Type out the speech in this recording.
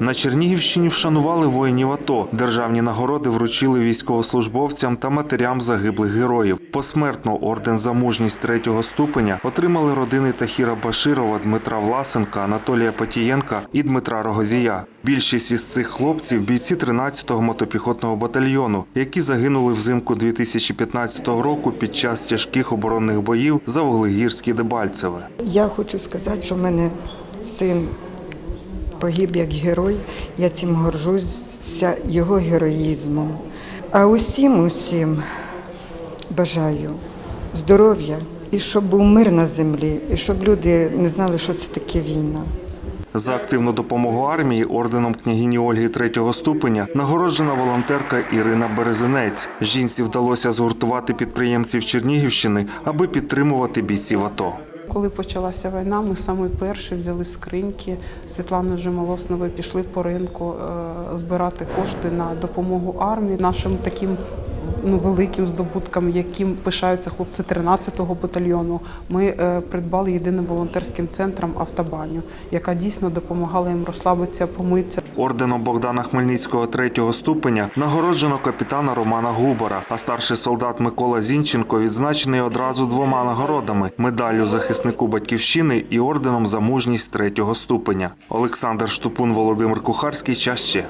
На Чернігівщині вшанували воїнів АТО. Державні нагороди вручили військовослужбовцям та матерям загиблих героїв. Посмертно орден за мужність третього ступеня отримали родини Тахіра Баширова, Дмитра Власенка, Анатолія Патієнка і Дмитра Рогозія. Більшість із цих хлопців бійці 13-го мотопіхотного батальйону, які загинули взимку 2015 року під час тяжких оборонних боїв за Вуглегірське Дебальцеве. Я хочу сказати, що в мене син погиб як герой. Я цим горжуся його героїзмом. А усім, усім бажаю здоров'я і щоб був мир на землі, і щоб люди не знали, що це таке війна. За активну допомогу армії орденом княгині Ольги третього ступеня нагороджена волонтерка Ірина Березинець. Жінці вдалося згуртувати підприємців Чернігівщини, аби підтримувати бійців АТО. Коли почалася війна, ми саме перші взяли скриньки. Світлани Жемолосновою, пішли по ринку е, збирати кошти на допомогу армії, нашим таким ну, великим здобуткам, яким пишаються хлопці 13-го батальйону. Ми е, придбали єдиним волонтерським центром автобаню, яка дійсно допомагала їм розслабитися, помитися. Орденом Богдана Хмельницького третього ступеня нагороджено капітана Романа Губара, а старший солдат Микола Зінченко відзначений одразу двома нагородами: медаллю захиснику батьківщини і орденом за мужність третього ступеня. Олександр Штупун, Володимир Кухарський. Час ще.